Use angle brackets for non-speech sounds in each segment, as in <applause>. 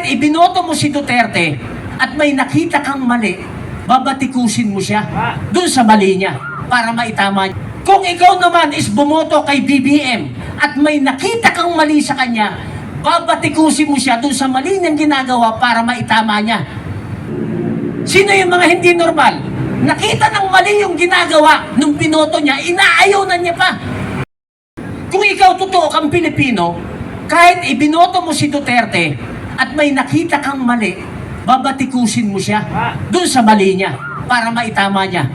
kahit ibinoto mo si Duterte at may nakita kang mali, babatikusin mo siya dun sa mali niya para maitama niya. Kung ikaw naman is bumoto kay BBM at may nakita kang mali sa kanya, babatikusin mo siya dun sa mali niyang ginagawa para maitama niya. Sino yung mga hindi normal? Nakita ng mali yung ginagawa nung binoto niya, inaayaw na niya pa. Kung ikaw totoo kang Pilipino, kahit ibinoto mo si Duterte at may nakita kang mali, babatikusin mo siya dun sa mali niya para maitama niya.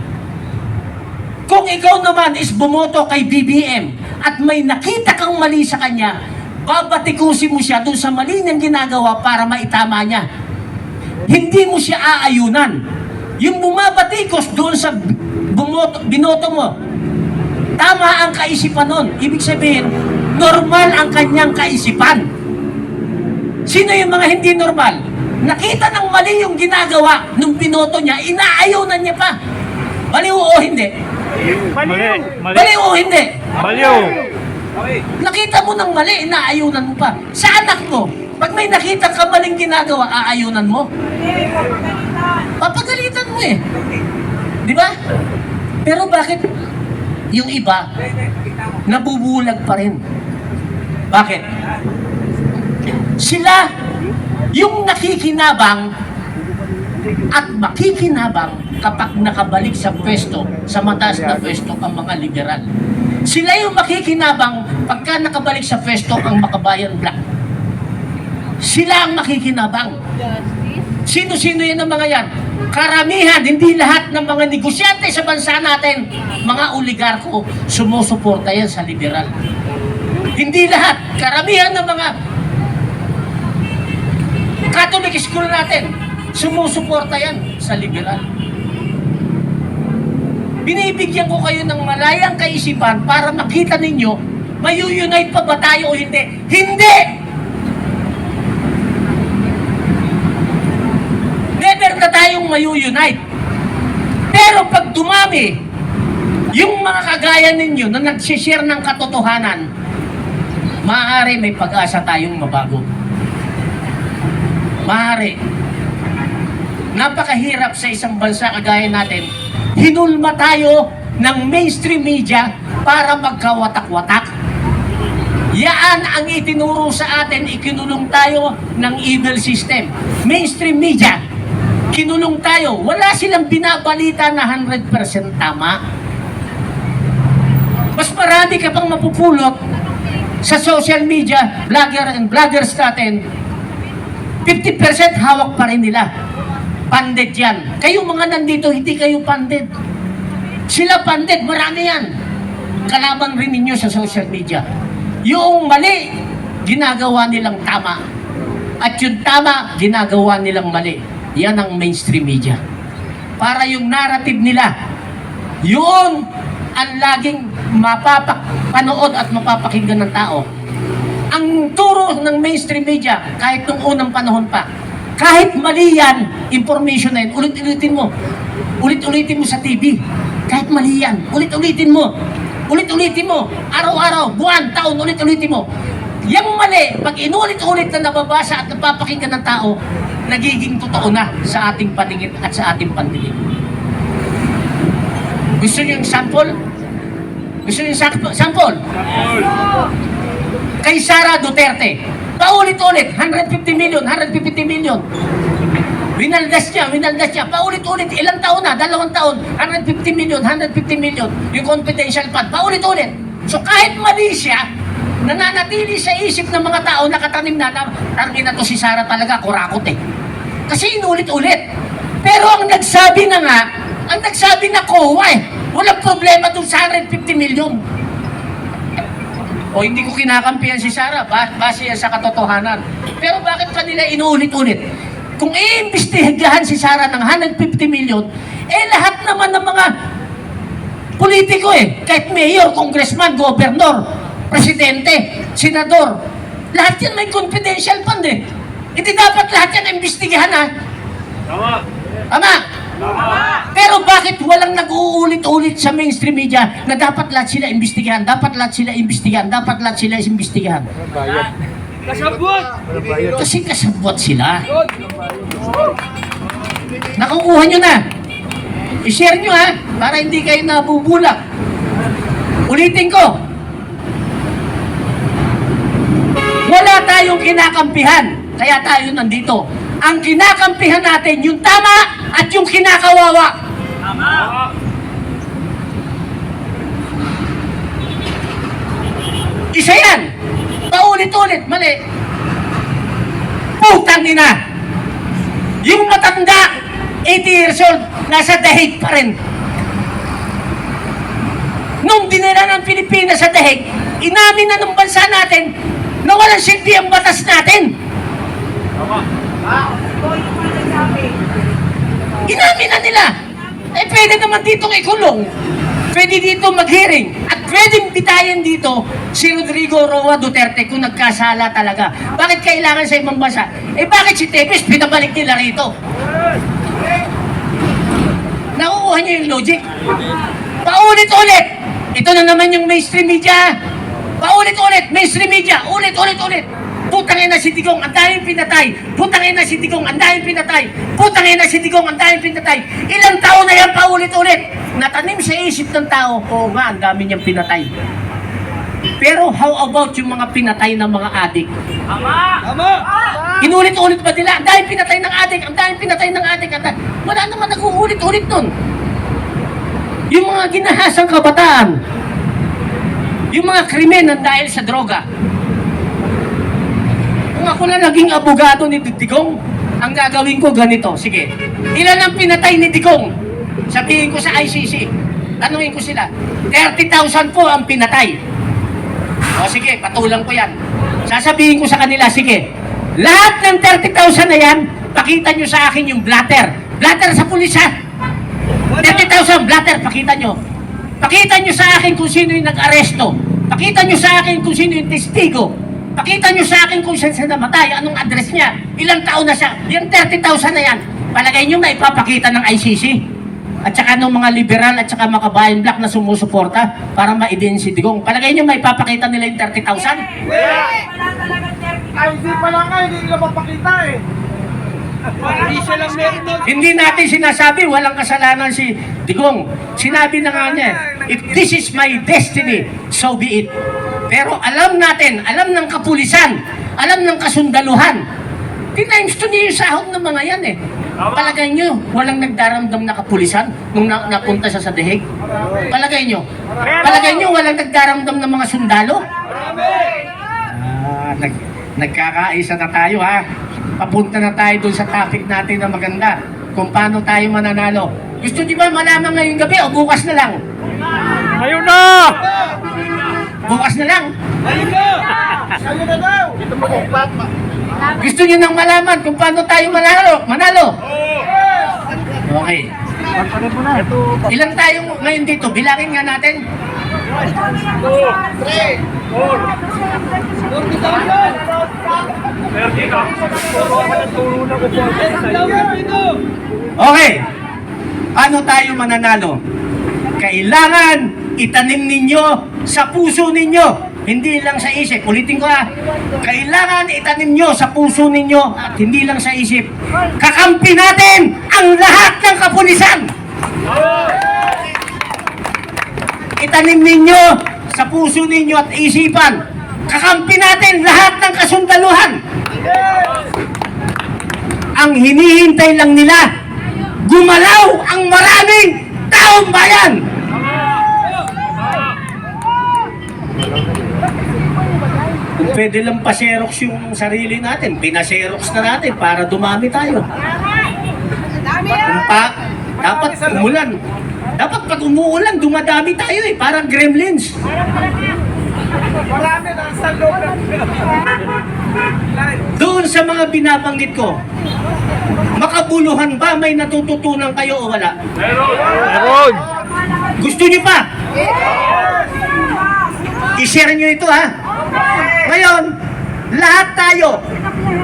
Kung ikaw naman is bumoto kay BBM at may nakita kang mali sa kanya, babatikusin mo siya dun sa mali niyang ginagawa para maitama niya. Hindi mo siya aayunan. Yung bumabatikos doon sa bumoto, binoto mo, tama ang kaisipan nun. Ibig sabihin, normal ang kanyang kaisipan. Sino yung mga hindi normal? Nakita ng mali yung ginagawa nung binoto niya, inaayaw na niya pa. Baliw o hindi? Mali. Mali. Baliw o hindi? Baliw. Nakita mo ng mali, inaayunan mo pa. Sa anak mo, pag may nakita ka maling ginagawa, aayunan mo. Papagalitan mo eh. Di ba? Pero bakit yung iba, nabubulag pa rin? Bakit? Sila, yung nakikinabang at makikinabang kapag nakabalik sa pwesto, sa mataas na pwesto ang mga liberal. Sila yung makikinabang pagka nakabalik sa pwesto ang makabayan black. Sila ang makikinabang. Sino-sino yan ang mga yan? Karamihan, hindi lahat ng mga negosyante sa bansa natin, mga oligarko, sumusuporta yan sa liberal. Hindi lahat. Karamihan ng mga Catholic school natin, sumusuporta yan sa liberal. Binibigyan ko kayo ng malayang kaisipan para makita ninyo, mayuyunite pa ba tayo o hindi? Hindi! Never na tayong mayuyunite. Pero pag dumami, yung mga kagaya ninyo na nagsishare ng katotohanan, maaari may pag-asa tayong mabago. Maaari. Napakahirap sa isang bansa kagaya natin. Hinulma tayo ng mainstream media para magkawatak-watak. Yaan ang itinuro sa atin, ikinulong tayo ng evil system. Mainstream media, kinulong tayo. Wala silang binabalita na 100% tama. Mas marami ka pang mapupulot sa social media, vlogger and vloggers natin, 50% hawak pa rin nila. Pandit yan. Kayo mga nandito, hindi kayo pandit. Sila pandit, marami yan. Kalaban rin ninyo sa social media. Yung mali, ginagawa nilang tama. At yung tama, ginagawa nilang mali. Yan ang mainstream media. Para yung narrative nila, yun ang laging mapapanood at mapapakinggan ng tao turo ng mainstream media, kahit nung unang panahon pa, kahit mali yan, information na yan, ulit-ulitin mo. Ulit-ulitin mo sa TV. Kahit mali yan, ulit-ulitin mo. Ulit-ulitin mo. Araw-araw, buwan, taon, ulit-ulitin mo. Yang mali, pag inulit-ulit na nababasa at napapakinggan ng tao, nagiging totoo na sa ating paningin at sa ating pandinig. Gusto niyo yung sample? Gusto niyo yung sak- sample? Kay Sara Duterte. Paulit-ulit, 150 million, 150 million. Winaldas niya, winaldas niya. Paulit-ulit, ilang taon na, dalawang taon, 150 million, 150 million, yung confidential fund. Paulit-ulit. So kahit mali siya, nananatili sa isip ng mga tao nakatanim na, tarmi na to si Sara talaga, kurakot eh. Kasi inulit-ulit. Pero ang nagsabi na nga, ang nagsabi na COA eh, walang problema dun sa 150 million. O hindi ko kinakampihan si Sarah, ba base yan sa katotohanan. Pero bakit kanila inuulit-ulit? Kung iimbestigahan si Sarah ng 150 million, eh lahat naman ng mga politiko eh, kahit mayor, congressman, governor, presidente, senador, lahat yan may confidential fund eh. Hindi dapat lahat yan imbestigahan ha. Tama. Tama? Pero bakit walang nag-uulit-ulit sa mainstream media na dapat lahat sila imbestigahan, dapat lahat sila imbestigahan, dapat lahat sila imbestigahan? Kasi kasabwat sila. Nakukuha nyo na. I-share nyo ha, para hindi kayo nabubulak. Ulitin ko. Wala tayong kinakampihan, kaya tayo nandito. Ang kinakampihan natin, yung tama at yung kinakawawa. Isa yan. Paulit-ulit, mali. Putang ina. Yung matanda, 80 years old, nasa dahig pa rin. Nung dinala ng Pilipinas sa dahig, inamin na ng bansa natin na walang silbi ang batas natin. Inamin na nila. Eh, pwede naman ditong ikulong. Pwede dito mag-hearing. At pwedeng bitayan dito si Rodrigo Roa Duterte kung nagkasala talaga. Bakit kailangan sa ibang bansa? Eh, bakit si Tepes pinabalik nila rito? Nakukuha niyo yung logic. Paulit-ulit. Ito na naman yung mainstream media. Paulit-ulit. Mainstream media. Ulit-ulit-ulit. Putang ina si Digong, ang daming pinatay. Putang ina si Digong, ang daming pinatay. Putang ina si Digong, ang daming pinatay. Ilang taon na yan paulit-ulit. Natanim sa isip ng tao, oo nga, ang dami niyang pinatay. Pero how about yung mga pinatay ng mga adik? Inulit-ulit ba nila? Ang daming pinatay ng adik, ang daming pinatay ng adik. Ang. Wala naman nag-uulit-ulit nun. Yung mga ginahasang kabataan, yung mga krimen ng dahil sa droga. Kung ako na naging abogado ni Digong, ang gagawin ko ganito. Sige, ilan ang pinatay ni Digong? Sabihin ko sa ICC. Tanungin ko sila. 30,000 po ang pinatay. O sige, patulang ko yan. Sasabihin ko sa kanila, sige, lahat ng 30,000 na yan, pakita nyo sa akin yung blatter. Blatter sa pulis ha. 30,000 blatter, pakita nyo. Pakita nyo sa akin kung sino yung nag-aresto. Pakita nyo sa akin kung sino yung testigo. Pakita nyo sa akin kung saan siya namatay, anong address niya, ilang taon na siya. Yung 30,000 na yan, palagay nyo na ipapakita ng ICC. At saka ng mga liberal at saka mga kabayan black na sumusuporta para maidin si Digong. Palagay nyo may papakita nila yung 30,000? Ay, hindi pa lang nga, hindi nila mapakita eh. Hindi siya lang meron. Hindi natin sinasabi walang kasalanan si Digong. Sinabi na nga niya, if this is my destiny, so be it. Pero alam natin, alam ng kapulisan, alam ng kasundaluhan, tinimes to niya yung sahod ng mga yan eh. Palagay nyo, walang nagdaramdam na kapulisan nung na- napunta siya sa deheg? Palagay nyo? Palagay nyo, walang nagdaramdam ng mga sundalo? Ah, nag, nagkakaisa na tayo ha. Papunta na tayo dun sa topic natin na maganda. Kung paano tayo mananalo. Gusto di ba malaman ngayong gabi o bukas na lang? Ayun na! Bukas na lang. Ayun na! Daw! Gusto niyo nang malaman kung paano tayo manalo? Manalo? Okay. Ilan tayo ngayon dito? Bilangin nga natin. Three! Four! Forty thousand! Okay. Paano tayo mananalo? Kailangan itanim ninyo sa puso ninyo. Hindi lang sa isip. Ulitin ko ha. Kailangan itanim nyo sa puso ninyo at hindi lang sa isip. Kakampi natin ang lahat ng kapulisan. Itanim ninyo sa puso ninyo at isipan. Kakampi natin lahat ng kasundaluhan. Ang hinihintay lang nila, gumalaw ang maraming taong bayan. Kung pwede lang pa-xerox yung sarili natin, pina-xerox na natin para dumami tayo. Kung pa, dapat umulan. Dapat pag umuulan, dumadami tayo eh, parang gremlins. Marami na sa loob ng <laughs> Doon sa mga binabanggit ko, makabuluhan ba may natututunan kayo o wala? Meron! Gusto niyo pa? I-share niyo ito ha. Ngayon, lahat tayo,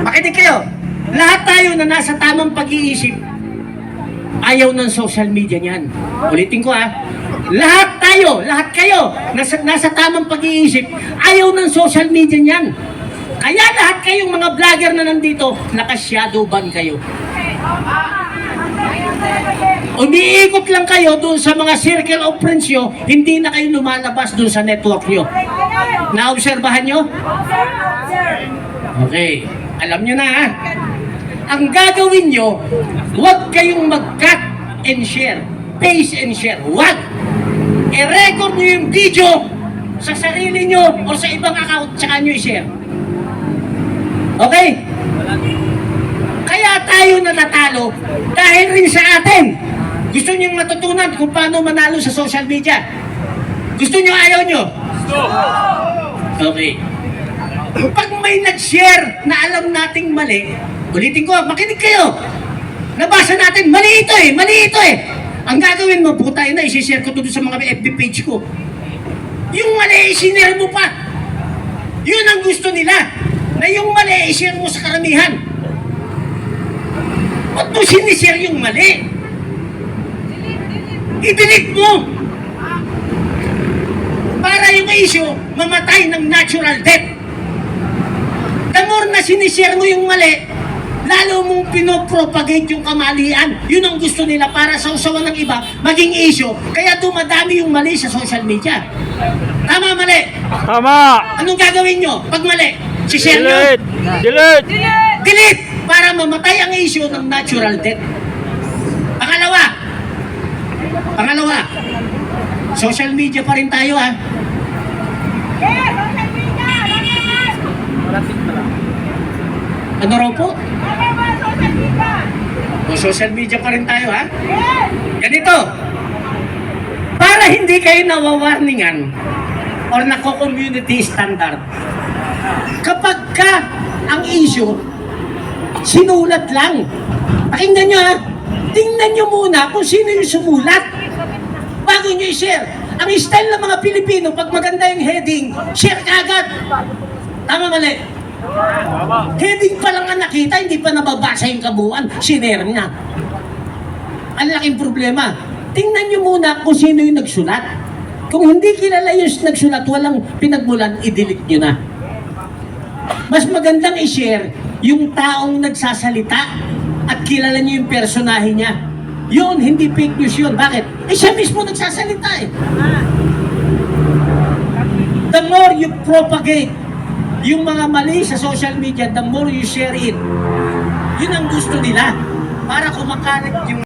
makinig kayo, lahat tayo na nasa tamang pag-iisip, ayaw ng social media niyan. Ulitin ko ha. Lahat tayo, lahat kayo, nasa, nasa tamang pag-iisip, ayaw ng social media niyan. Kaya lahat kayong mga vlogger na nandito, naka-shadow ban kayo. Umiikot lang kayo doon sa mga circle of friends nyo, hindi na kayo lumalabas doon sa network nyo. Naobserbahan nyo? Okay. Alam nyo na ha? Ang gagawin nyo, huwag kayong mag-cut and share. Paste and share. Huwag! I-record nyo yung video sa sarili nyo o sa ibang account, tsaka nyo i-share. Okay? Kaya tayo natatalo dahil rin sa atin. Gusto nyo matutunan kung paano manalo sa social media. Gusto nyo ayaw nyo? Okay. Pag may nag-share na alam nating mali, ulitin ko, makinig kayo. Nabasa natin, mali ito eh, mali ito eh. Ang gagawin mo, puta na, isi-share ko to sa mga FB page ko. Yung mali, isinare mo pa. Yun ang gusto nila. Na yung mali, i-share mo sa karamihan. Ba't mo sinishare yung mali? I-delete mo. Para yung issue, mamatay ng natural death. The more na sinishare mo yung mali, lalo mong pinopropagate yung kamalian. Yun ang gusto nila para sa usawan ng iba, maging issue. Kaya dumadami yung mali sa social media. Tama, mali. Tama! Anong gagawin nyo pag mali? Si-share nyo? Delete! Delete! Delete! Para mamatay ang issue ng natural death. Pangalawa. Pangalawa. Social media pa rin tayo ha. Ano raw po? O social media pa rin tayo ha. Ganito. Para hindi kayo nawawarningan or nako-community standard. Kapag ka ang issue, sinulat lang. Pakinggan nyo ha. Tingnan nyo muna kung sino yung sumulat. Bago nyo i-share. Ang style ng mga Pilipino, pag maganda yung heading, share ka agad. Tama mali. Heading pa lang ang nakita, hindi pa nababasa yung kabuuan. Sinare niya. Ang laking problema. Tingnan nyo muna kung sino yung nagsulat. Kung hindi kilala yung nagsulat, walang pinagmulan, i-delete nyo na. Mas magandang i-share yung taong nagsasalita at kilala niyo yung personahe niya. Yun, hindi fake news yun. Bakit? Eh, siya mismo nagsasalita eh. The more you propagate yung mga mali sa social media, the more you share it. Yun ang gusto nila. Para kumakalat yung